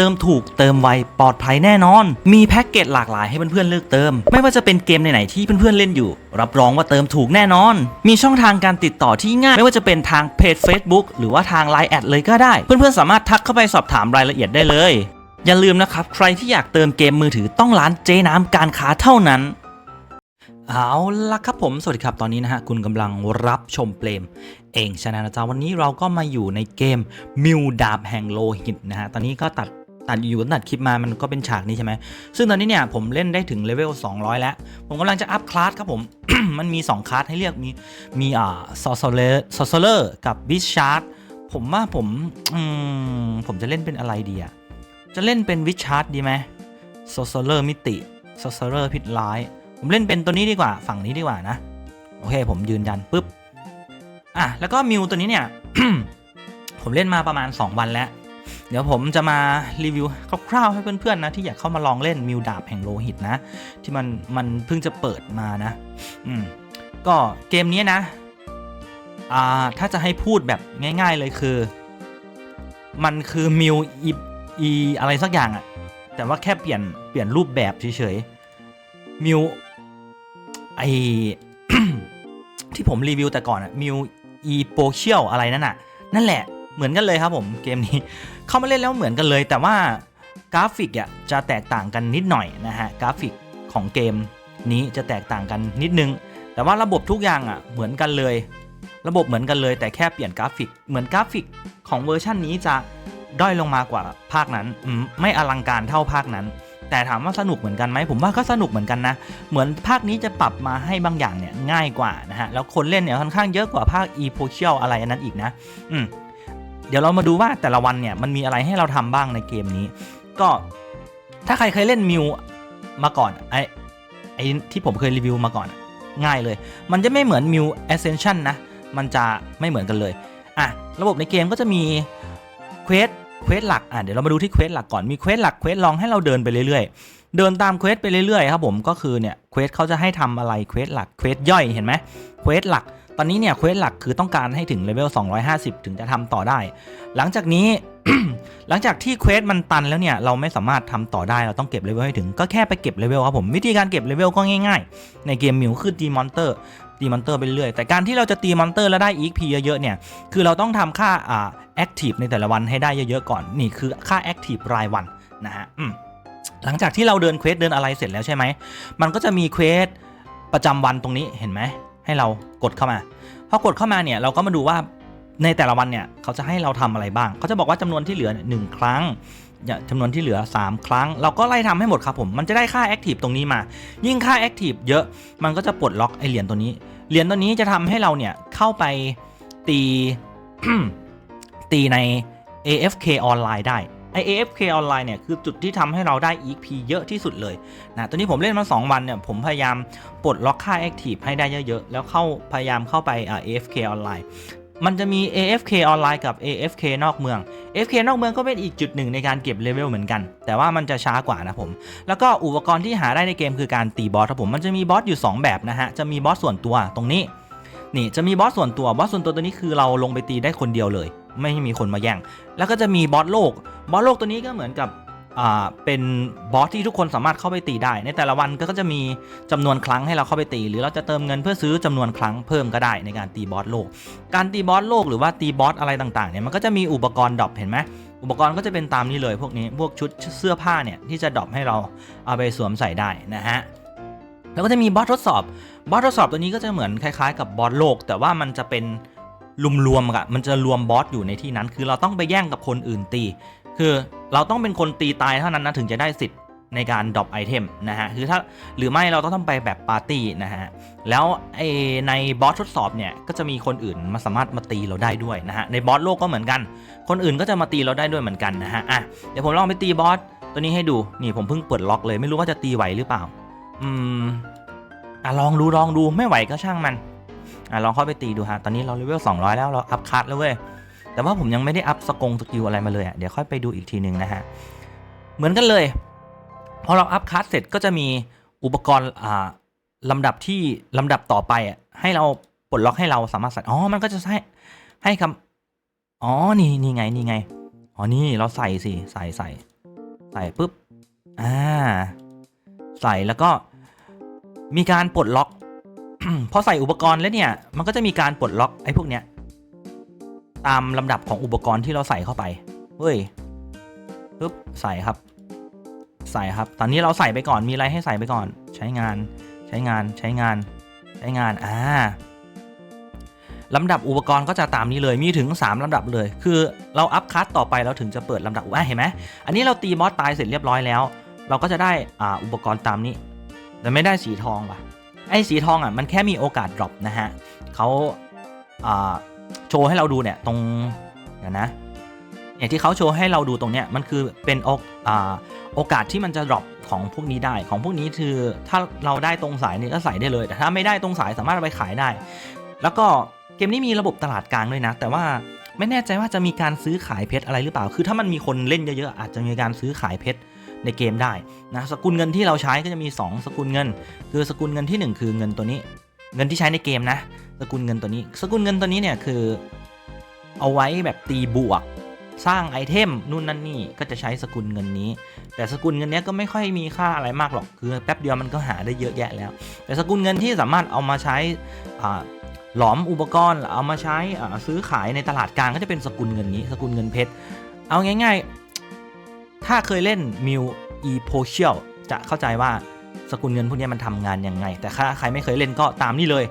ติมถูกเติมไวปลอดภัยแน่นอน มีแพ็กเกจหลากหลายให้เพื่อนๆเลือกเติม ไม่ว่าจะเป็นเกมไหนๆที่เพื่อนๆเล่นอยู่ รับรองว่าเติมถูกแน่นอน มีช่องทางการติดต่อที่ง่าย ไม่ว่าจะเป็นทางเพจ Facebook หรือว่าทาง Line แอดเลยก็ได้ เพื่อนๆสามารถทักเข้าไปสอบถามรายละเอียดได้เลย อย่าลืมนะครับใครที่อยากเติมเกมมือถือต้องร้านเจน้ำการค้าเท่านั้นเอาละครับผม สวัสดีครับ ตอนนี้นะฮะ คุณกำลังรับชมเปลม เองชนะนะจ๊ะวันนี้เราก็มาอยู่ในเกมมิวดาบแห่งโลหิตนะฮะ ตอนนี้ก็ตัด ตัดอยู่ตัดคลิปมามันก็เป็นฉากนี้ใช่ไหมซึ่งตอนนี้เนี่ยผมเล่นได้ถึงเลเวล200 แล้ว ผมกำลังจะอัพคลาสครับผม มันมี 2 คลาสให้เลือกมีมีอ่าซอสเลอร์ซอสเลอร์กับวิชาร์ดผมว่าผมอืมผมจะเล่นเป็นอะไรดีอะจะเล่นเป็นวิชาร์ดดีไหมซอสเลอร์มิติซอสเลอร์พิษร้าย ผมเล่นเป็นตัวนี้ดีกว่าฝั่งนี้ดีกว่านะโอเคผมยืนยันปุ๊บอะแล้วก็มิวตัวนี้เนี่ยผมเล่นมาประมาณ 2 วันแล้ว เดี๋ยวผมจะมารีวิวคร่าวๆให้เพื่อนๆนะ ที่อยากเข้ามาลองเล่นมิวดาบแห่งโลหิตนะ ที่มันมันเพิ่งจะเปิดมานะ อืมก็เกมนี้นะอ่าถ้าจะให้พูดแบบง่าย ๆเลยคือ มันคือมิวอีอีอะไรสักอย่างอะแต่ว่าแค่เปลี่ยนเปลี่ยนรูปแบบเฉยๆมิวไอที่ผมรีวิวแต่ก่อนอะมิวอีโปเชียลอะไรนั่นอะนั่นแหละ เหมือนกันเลยครับผมเกมนี้ เข้ามาเล่นแล้วเหมือนกันเลย แต่ว่ากราฟิกอะจะแตกต่างกันนิดหน่อยนะฮะกราฟิกของเกมนี้จะแตกต่างกันนิดนึง แต่ว่าระบบทุกอย่างอะเหมือนกันเลย ระบบเหมือนกันเลย แต่แค่เปลี่ยนกราฟิก เหมือนกราฟิกของเวอร์ชันนี้จะด้อยลงมากว่าภาคนั้นไม่อลังการเท่าภาคนั้น แต่ถามว่าสนุกเหมือนกันไหมผมว่าก็สนุกเหมือนกันนะ เหมือนภาคนี้จะปรับมาให้บางอย่างเนี่ยง่ายกว่านะฮะ แล้วคนเล่นเนี่ยค่อนข้างเยอะกว่าภาค e p o c i a l อะไรอันนั้นอีกนะ อืม เดี๋ยวเรามาดูว่าแต่ละวันเนี่ยมันมีอะไรให้เราทำบ้างในเกมนี้ ก็ถ้าใครเคยเล่นมิวมาก่อนไอไอที่ผมเคยรีวิวมาก่อนง่ายเลย มันจะไม่เหมือนมิว Ascension นะ มันจะไม่เหมือนกันเลยอะระบบในเกมก็จะมีเควสเควสหลักอะเดี๋ยวเรามาดูที่เควสหลักก่อนมีเควสหลักเควสลองให้เราเดินไปเรื่อยๆ เดินตามเควสไปเรื่อยๆครับผมก็คือเนี่ยเควสเขาจะให้ทำอะไรเควสหลักเควสย่อยเห็นไหมเควสหลัก อนนี้เนี่ยเควสหลักคือต้องการให้ถึงเลเวล 250 ถึงจะทำต่อได้ หลังจากนี้ หลังจากที่เควสมันตันแล้วเนี่ยเราไม่สามารถทำต่อได้เราต้องเก็บเลเวลให้ถึงก็แค่ไปเก็บเลเวลครับผมวิธีการเก็บเลเวลก็ง่ายๆ ในเกมมิวคือตีมอนเตอร์ตีมอนเตอร์ไปเรื่อยแต่การที่เราจะตีมอนเตอร์แล้วได้ EXP เยอะๆเนี่ยคือเราต้องทำค่าอ่าแอคทีฟในแต่ละวันให้ได้เยอะๆก่อนนี่คือค่าแอคทีฟรายวันนะฮะหลังจากที่เราเดินเควสเดินอะไรเสร็จแล้วใช่ไหมมันก็จะมีเควสประจำวันตรงนี้เห็นไหม ให้เรากดเข้ามาพอกดเข้ามาเนี่ยเราก็มาดูว่าในแต่ละวันเนี่ยเขาจะให้เราทำอะไรบ้าง เขาจะบอกว่าจำนวนที่เหลือหนึ่งครั้งอย่าจำนวนที่เหลือ 3 ครั้ง เราก็ไล่ทำให้หมดครับผม มันจะได้ค่าแอคทีฟตรงนี้มา ยิ่งค่าแอคทีฟเยอะมันก็จะปลดล็อกไอเหรียญตัวนี้ เหรียญตัวนี้จะทำให้เราเนี่ยเข้าไปตีตีใน AFK ออนไลน์ได้ ไอ AFK ออนไลน์เนี่ยคือจุดที่ทำให้เราได้ EXP เยอะที่สุดเลยนะตัวนี้ผมเล่นมา 2 วันเนี่ยผมพยายามปลดล็อกค่า Active ให้ได้เยอะๆ แล้วเข้าพยายามเข้าไป AFK ออนไลน์มันจะมี AFK ออนไลน์กับ AFK นอกเมือง AFK นอกเมืองก็เป็นอีกจุดหนึ่งในการเก็บเลเวลเหมือนกัน แต่ว่ามันจะช้ากว่านะผม แล้วก็อุปกรณ์ที่หาได้ในเกมคือการตีบอสครับผม มันจะมีบอสอยู่ 2 แบบนะฮะ จะมีบอสส่วนตัวตรงนี้ นี่จะมีบอสส่วนตัวบอสส่วนตัวตัวนี้คือเราลงไปตีได้คนเดียวเลย ไม่มีคนมาแย่ง แล้วก็จะมีบอสโลกบอสโลกตัวนี้ก็เหมือนกับอ่าเป็นบอสที่ทุกคนสามารถเข้าไปตีได้ ในแต่ละวันก็จะมีจำนวนครั้งให้เราเข้าไปตี หรือเราจะเติมเงินเพื่อซื้อจำนวนครั้งเพิ่มก็ได้ในการตีบอสโลก การตีบอสโลกหรือว่าตีบอสอะไรต่างๆเนี่ยมันก็จะมีอุปกรณ์ดรอปเห็นไหมอุปกรณ์ก็จะเป็นตามนี้เลยพวกนี้พวกชุดเสื้อผ้าเนี่ยที่จะดรอปให้เราเอาไปสวมใส่ได้นะฮะ แล้วก็จะมีบอสทดสอบ บอสทดสอบตัวนี้ก็จะเหมือนคล้ายๆ กับบอสโลก แต่ว่ามันจะเป็นรวมๆกันมันจะรวมบอสอยู่ในที่นั้น คือเราต้องไปแย่งกับคนอื่นตี คือเราต้องเป็นคนตีตายเท่านั้นนะถึงจะได้สิทธิ์ในการดรอปไอเทมนะฮะ คือถ้าหรือไม่เราต้องไปแบบปาร์ตี้นะฮะ แล้วไอในบอสทดสอบเนี่ยก็จะมีคนอื่นมาสามารถมาตีเราได้ด้วยนะฮะ ในบอสโลกก็เหมือนกัน คนอื่นก็จะมาตีเราได้ด้วยเหมือนกันนะฮะ อะ เดี๋ยวผมลองไปตีบอสตัวนี้ให้ดู นี่ผมเพิ่งเปิดล็อกเลย ไม่รู้ว่าจะตีไหวหรือเปล่า อืมอะลองดูลองดูไม่ไหวก็ช่างมัน อะลองเข้าไปตีดูฮะ ตอนนี้เราเลเวล200 แล้วเราอัพคัทแล้วเว้ย แต่ว่าผมยังไม่ได้อัพสกงสกิลอะไรมาเลยอะ เดี๋ยวค่อยไปดูอีกทีหนึ่งนะฮะ เหมือนกันเลย พอเราอัพคัสเสร็จก็จะมีอุปกรณ์อ่าลำดับที่ลำดับต่อไปอะให้เราปลดล็อกให้เราสามารถใส่อ๋อ มันก็จะให้ให้คำอ๋อ นี่นี่ไงนี่ไง อ๋อ นี่เราใส่สิ ใส่ใส่ใส่ปุ๊บ อ่า ใส่แล้วก็ มีการปลดล็อก พอใส่อุปกรณ์แล้วเนี่ย มันก็จะมีการปลดล็อกไอ้พวกเนี้ย ตามลำดับของอุปกรณ์ที่เราใส่เข้าไป เฮ้ยปึ๊บใส่ครับ ใส่ครับ ตอนนี้เราใส่ไปก่อน มีอะไรให้ใส่ไปก่อน ใช้งาน ใช้งาน ใช้งาน ใช้งาน อ่าลำดับอุปกรณ์ก็จะตามนี้เลย มีถึง 3ลำดับเลย คือเราอัพคัสต่อไปเราถึงจะเปิดลำดับอะเห็นไหม อันนี้เราตีบอสตายเสร็จเรียบร้อยแล้ว เราก็จะได้อ่าอุปกรณ์ตามนี้ แต่ไม่ได้สีทองว่ะ ไอ้สีทองอะมันแค่มีโอกาสดรอปนะฮะเขาโชว์ให้เราดูเนี่ยตรงเดี๋ยวนะเนี่ยที่เขาโชว์ให้เราดูตรงเนี้ยมันคือเป็นโอกาโอกาสที่มันจะดรอปของพวกนี้ได้ของพวกนี้คือถ้าเราได้ตรงสายนี่ก็ใส่ได้เลย แต่ถ้าไม่ได้ตรงสายสามารถไปขายได้ แล้วก็เกมนี้มีระบบตลาดกลางด้วยนะ แต่ว่าไม่แน่ใจว่าจะมีการซื้อขายเพชรอะไรหรือเปล่า คือถ้ามันมีคนเล่นเยอะๆอาจจะมีการซื้อขายเพชร ในเกมได้นะสกุลเงินที่เราใช้ก็จะมี 2 สกุลเงิน คือสกุลเงินที่ 1 คือเงินตัวนี้ เงินที่ใช้ในเกมนะ สกุลเงินตัวนี้ สกุลเงินตัวนี้เนี่ยคือ เอาไว้แบบตีบวก สร้างไอเทมนู่นนั่นนี่ก็จะใช้สกุลเงินนี้ แต่สกุลเงินนี้ก็ไม่ค่อยมีค่าอะไรมากหรอกคือแป๊บเดียวมันก็หาได้เยอะแยะแล้ว แต่สกุลเงินที่สามารถเอามาใช้หลอมอุปกรณ์เอามาใช้ซื้อขายในตลาดกลางก็จะเป็นสกุลเงินนี้ สกุลเงินเพชรเอาง่ายๆ ถ้าเคยเล่นมิวอีโพเชียลจะเข้าใจว่าสกุลเงินพวกนี้มันทำงานยังไง แต่ถ้าใครไม่เคยเล่นก็ตามนี่เลย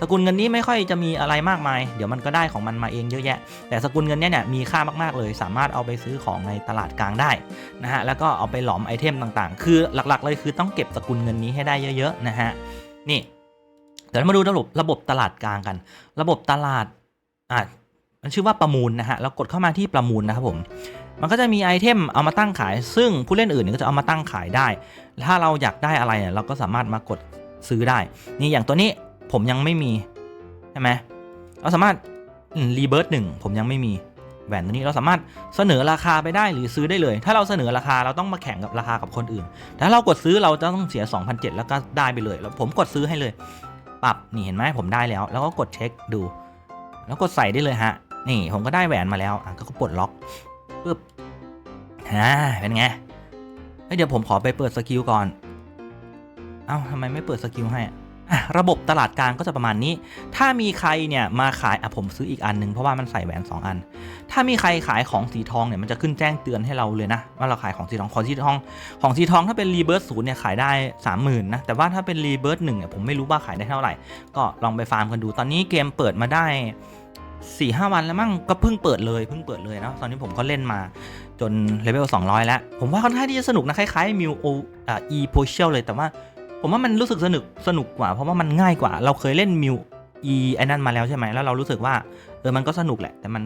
สกุลเงินนี้ไม่ค่อยจะมีอะไรมากมาย เดี๋ยวมันก็ได้ของมันมาเองเยอะแยะ แต่สกุลเงินเนี้ยเนี่ยมีค่ามากๆเลย สามารถเอาไปซื้อของในตลาดกลางได้นะฮะ แล้วก็เอาไปหลอมไอเทมต่างๆ คือหลักๆ เลยคือต้องเก็บสกุลเงินนี้ให้ได้เยอะๆนะฮะ นี่ เดี๋ยวมาดูระบบระบบตลาดกลางกัน ระบบตลาด อะมันชื่อว่าประมูลนะฮะ เรากดเข้ามาที่ประมูลนะครับผม มันก็จะมีไอเทมเอามาตั้งขาย ซึ่งผู้เล่นอื่นก็จะเอามาตั้งขายได้ ถ้าเราอยากได้อะไรเนี่ยเราก็สามารถมากดซื้อได้ นี่อย่างตัวนี้ผมยังไม่มีใช่ไหมเราสามารถรีเบิร์ตหนึ่งผมยังไม่มีแหวนตัวนี้เราสามารถเสนอราคาไปได้หรือซื้อได้เลย ถ้าเราเสนอราคาเราต้องมาแข่งกับราคากับคนอื่น แต่ถ้าเรากดซื้อเราจะต้องเสีย2,007แล้วก็ได้ไปเลย แล้วผมกดซื้อให้เลย ปรับนี่เห็นไหมผมได้แล้ว แล้วก็กดเช็คดู แล้วกดใส่ได้เลยฮะ นี่ผมก็ได้แหวนมาแล้วอะก็ปลดล็อก ปึ๊บฮ่าเป็นไงเฮ้ยเดี๋ยวผมขอไปเปิดสกิลก่อน เอ้าทำไมไม่เปิดสกิลให้ระบบตลาดกลางก็จะประมาณนี้ ถ้ามีใครเนี่ยมาขายอะผมซื้ออีกอันหนึ่งเพราะว่ามันใส่แหวน 2 อัน ถ้ามีใครขายของสีทองเนี่ยมันจะขึ้นแจ้งเตือนให้เราเลยนะ ว่าเราขายของสีทอง ของสีทอง ของสีทองถ้าเป็นรีเบิร์ตศูนย์เนี่ยขายได้ 30,000นะ แต่ว่าถ้าเป็นรีเบิร์ตหนึ่งเนี่ยผมไม่รู้ว่าขายได้เท่าไหร่ ก็ลองไปฟาร์มกันดู ตอนนี้เกมเปิดมาได้ 4ี่ห้าวันแล้วมั้งก็เพิ่งเปิดเลยเพิ่งเปิดเลยนะตอนนี้ผมก็เล่นมาจนเลเวล200 แล้ว ผมว่าค่อนข้างที่จะสนุกนะ คล้ายๆมิวโออ่าอีโพเชียลเลยแต่ว่าผมว่ามันรู้สึกสนุกสนุกกว่า เพราะว่ามันง่ายกว่า เราเคยเล่นมิวอีไอ้นั่นมาแล้วใช่ไหมแล้วเรารู้สึกว่าเออมันก็สนุกแหละ แต่มัน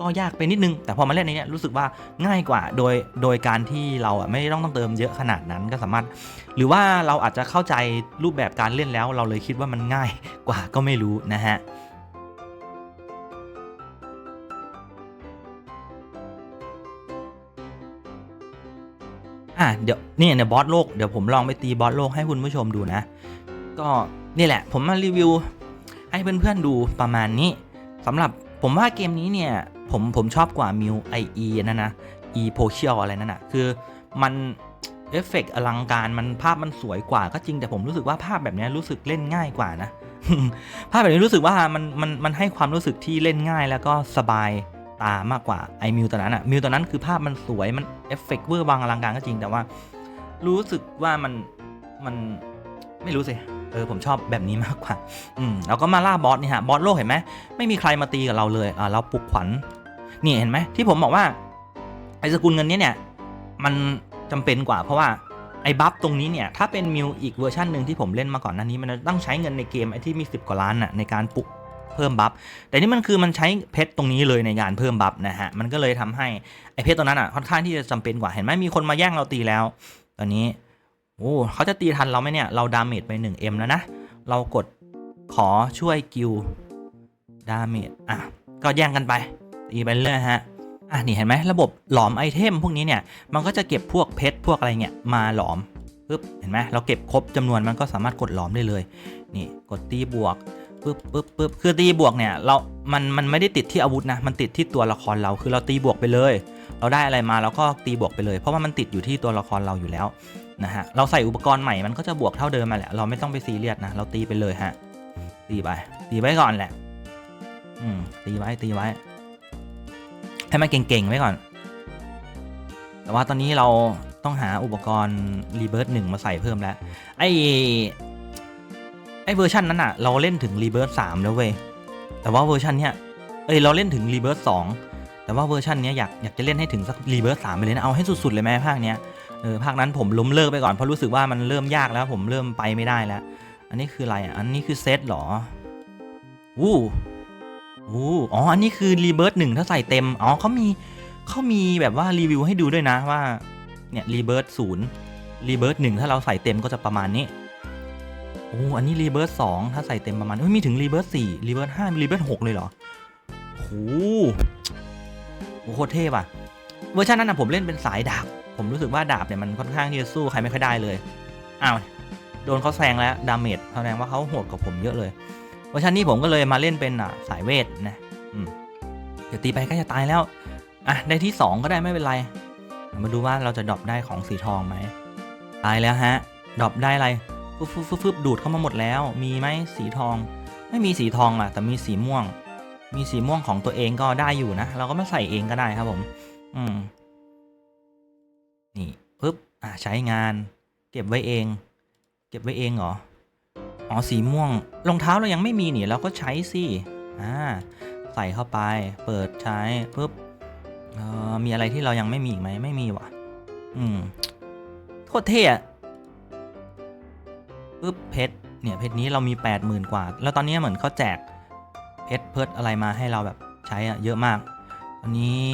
ก็ยากไปนิดนึง แต่พอมาเล่นในเนี้ยรู้สึกว่าง่ายกว่าโดยโดยการที่เราอะไม่ต้องต้องเติมเยอะขนาดนั้นก็สามารถ หรือว่าเราอาจจะเข้าใจรูปแบบการเล่นแล้ว เราเลยคิดว่ามันง่ายกว่าก็ไม่รู้นะฮะ อะเดี๋ยวนี่เนี่ยบอสโลกเดี๋ยวผมลองไปตีบอสโลกให้คุณผู้ชมดูนะ ก็นี่แหละ ผมมารีวิวให้เพื่อนๆดูประมาณนี้สำหรับผมว่าเกมนี้เนี่ยผมผมชอบกว่ามิวไอเอนั่นนะอีโพเชียลอะไรนั่นนะคือมันเอฟเฟกต์อลังการมันภาพมันสวยกว่าก็จริงแต่ผมรู้สึกว่าภาพแบบนี้รู้สึกเล่นง่ายกว่านะ ภาพแบบนี้รู้สึกว่ามันมันมันให้ความรู้สึกที่เล่นง่ายแล้วก็สบาย ตามากกว่าไอมิวตัวนั้นอะมิวตัวนั้นคือภาพมันสวยมันเอฟเฟกต์เวอร์บางอลังการก็จริงแต่ว่า รู้สึกว่ามันมันไม่รู้สิเออผมชอบแบบนี้มากกว่า อืมแล้วก็มาล่าบอสนี่ฮะบอสโลกเห็นไหมไม่มีใครมาตีกับเราเลยอ่าเราปลุกขวัญนี่เห็นไหมที่ผมบอกว่าไอสกุลเงินนี้เนี่ย มันจำเป็นกว่าเพราะว่าไอ้บัฟตรงนี้เนี่ย ถ้าเป็นมิวอีกเวอร์ชันหนึ่งที่ผมเล่นมาก่อนหน้านี้ มันต้องใช้เงินในเกมไอ้ที่มี 10 กว่าล้านน่ะในการปลุก เพิ่มบัฟแต่นี่มันคือมันใช้เพชรตรงนี้เลยในการเพิ่มบัฟนะฮะมันก็เลยทำให้ไอเพชรตรงนั้นอะค่อนข้างที่จะจำเป็นกว่าเห็นไหมมีคนมาแย่งเราตีแล้ว ตอนนี้โอ้เขาจะตีทันเราไหมเนี่ยเราดาเมจไป 1M แล้วนะเรากดขอช่วยกิลดาเมจอะก็แย่งกันไปตีไปเรื่อยฮะอะนี่เห็นไหมระบบหลอมไอเทมพวกนี้เนี่ยมันก็จะเก็บพวกเพชรพวกอะไรเนี่ยมาหลอมปึ๊บเห็นไหมเราเก็บครบจำนวนมันก็สามารถกดหลอมได้เลยนี่กดตีบวก ปึ๊บปึ๊บปึ๊บคือตีบวกเนี่ยเรา มัน มันไม่ได้ติดที่อาวุธนะ มันติดที่ตัวละครเรา คือเราตีบวกไปเลย เราได้อะไรมาเราก็ตีบวกไปเลย เพราะว่ามันติดอยู่ที่ตัวละครเราอยู่แล้วนะฮะ เราใส่อุปกรณ์ใหม่ มันก็จะบวกเท่าเดิมมาแหละ เราไม่ต้องไปซีเรียสนะ เราตีไปเลยฮะ ตีไป ตีไว้ก่อนแหละ อืม ตีไว้ ตีไว้ ให้มันเก่งๆไว้ก่อน แต่ว่าตอนนี้เราต้องหาอุปกรณ์รีเบิร์ตหนึ่งมาใส่เพิ่มแล้ว ไอ ไอเวอร์ชันนั้นอะเราเล่นถึงรีเบิร์ตสามแล้วเว้ยแต่ว่าเวอร์ชันเนี้ยเอ้ยเราเล่นถึงรีเบิร์ตสองแต่ว่าเวอร์ชันเนี้ยอยากอยากจะเล่นให้ถึงสักรีเบิร์ตสามไปเลยนะเอาให้สุดๆเลยไหมภาคเนี้ยเออภาคนั้นผมล้มเลิกไปก่อนเพราะรู้สึกว่ามันเริ่มยากแล้วผมเริ่มไปไม่ได้แล้ว อันนี้คืออะไรอะอันนี้คือเซตเหรอวู้วู้อ๋ออันนี้คือรีเบิร์ตหนึ่งถ้าใส่เต็มอ๋อเขามีเขามีแบบว่ารีวิวให้ดูด้วยนะว่าเนี่ยรีเบิร์ตศูนย์รีเบิร์ตหนึ่งถ้าเราใส่เต็มก็จะประมาณนี้ โอ้อันนี้รีเบิร์ตสองถ้าใส่เต็มประมาณเฮ้ยมีถึงรีเบิร์ตสี่รีเบิร์ตห้ารีเบิร์ตหกเลยเหรอโหโคตรเท่ว่ะเวอร์ชันนั้นนะผมเล่นเป็นสายดาบ ผมรู้สึกว่าดาบเนี่ยมันค่อนข้างที่จะสู้ใครไม่ค่อยได้เลยอ้าวโดนเขาแซงแล้วดาเมจแสดงว่าเขาโหดกว่าผมเยอะเลยเวอร์ชันนี้ผมก็เลยมาเล่นเป็นอะสายเวทนะอืมเดี๋ยวตีไปก็จะตายแล้วอะได้ที่ 2 ก็ได้ไม่เป็นไร มาดูว่าเราจะดรอปได้ของสีทองไหมตายแล้วฮะดรอปได้อะไร ฟึบฟึบฟึบฟึบดูดเข้ามาหมดแล้ว มีไหมสีทอง ไม่มีสีทองอะ แต่มีสีม่วง มีสีม่วงของตัวเองก็ได้อยู่นะ เราก็มาใส่เองก็ได้ครับผม อืม นี่ปึ๊บ อะใช้งาน เก็บไว้เอง เก็บไว้เองเหรอ อ๋อ สีม่วง รองเท้าเรายังไม่มีนี่ เราก็ใช้สิ อ่า ใส่เข้าไป เปิดใช้ปุ๊บเอ่อมีอะไรที่เรายังไม่มีอีกไหม ไม่มีว่ะ อืม โคตรเท่อะ ปุ๊บเพชรเนี่ยเพชรนี้เรามี 8 0,000 กว่า แล้วตอนนี้เหมือนเขาแจกเพชรเพิร์ดอะไรมาให้เราแบบใช้อะเยอะมากตอนนี้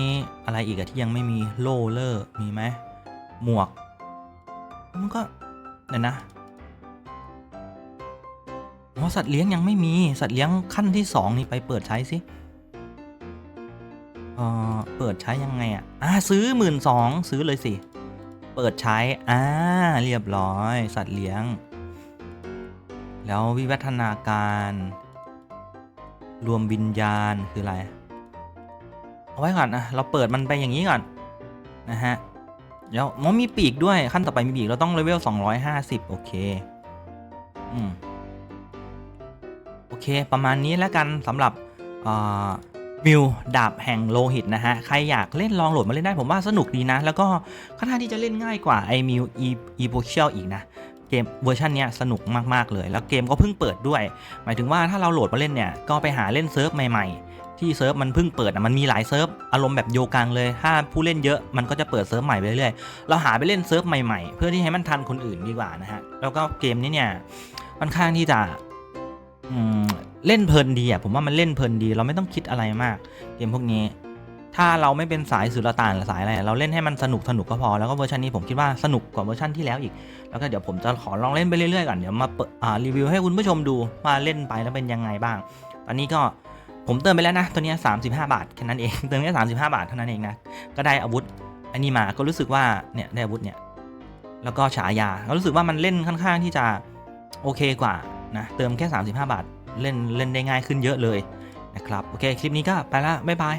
อะไรอีกอะที่ยังไม่มีโลเลอร์มีไหมหมวก มันก็เดี๋ยวนะอ๋อสัตว์เลี้ยงยังไม่มีสัตว์เลี้ยงขั้นที่สองนี่ไปเปิดใช้สิเออเปิดใช้ยังไงอะอ่าซื้อหมื่นสองซื้อเลยสิ เปิดใช้ อ่า เรียบร้อย สัตว์เลี้ยง แล้ววิวัฒนาการ รวมวิญญาณคืออะไร เอาไว้ก่อนนะเราเปิดมันไปอย่างนี้ก่อนนะฮะแล้วมอมีปีกด้วยขั้นต่อไปมีปีกเราต้องเลเวล 250 โอเค อืม โอเค ประมาณนี้แล้วกันสำหรับมิวดาบแห่งโลหิตนะฮะ ใครอยากเล่นลองโหลดมาเล่นได้ผมว่าสนุกดีนะ แล้วก็ค่อนข้างที่จะเล่นง่ายกว่าไอมิวอีโพเชียลอีกนะ กมเวอร์ชันนี้สนุกมากๆเลย แล้วเกมก็เพิ่งเปิดด้วย หมายถึงว่าถ้าเราโหลดมาเล่นเนี่ยก็ไปหาเล่นเซิร์ฟใหม่ๆ ที่เซิร์ฟมันเพิ่งเปิดมันมีหลายเซิร์ฟอารมณ์แบบโยกังเลย ถ้าผู้เล่นเยอะมันก็จะเปิดเซิร์ฟใหม่ไปเรื่อยๆเราหาไปเล่นเซิร์ฟใหม่ๆ เพื่อที่ให้มันทันคนอื่นดีกว่านะฮะแล้วก็เกมนี้เนี่ยค่อนข้างที่จะเล่นเพลินดีอะผมว่ามันเล่นเพลินดี เราไม่ต้องคิดอะไรมาก เกมพวกนี้ ถ้าเราไม่เป็นสายสุลต่านหรือสายอะไรเราเล่นให้มันสนุกสนุกก็พอแล้วก็เวอร์ชันนี้ผมคิดว่าสนุกกว่าเวอร์ชันที่แล้วอีก แล้วก็เดี๋ยวผมจะขอลองเล่นไปเรื่อยๆก่อนเดี๋ยวมาเปิดรีวิวให้คุณผู้ชมดูว่าเล่นไปแล้วเป็นยังไงบ้าง ตอนนี้ก็ผมเติมไปแล้วนะตัวนี้ 35 บาทแค่นั้นเองเติมแค่35 บาทเท่านั้นเองนะก็ได้อาวุธอันนี้มาก็รู้สึกว่าเนี่ยได้อาวุธเนี่ยแล้วก็ฉายาก็รู้สึกว่ามันเล่นค่อนข้างที่จะโอเคกว่านะเติมแค่ 35 บาทเล่นเล่นได้ง่ายขึ้นเยอะเลยนะครับโอเคคลิปนี้ก็ไปละบ๊ายบาย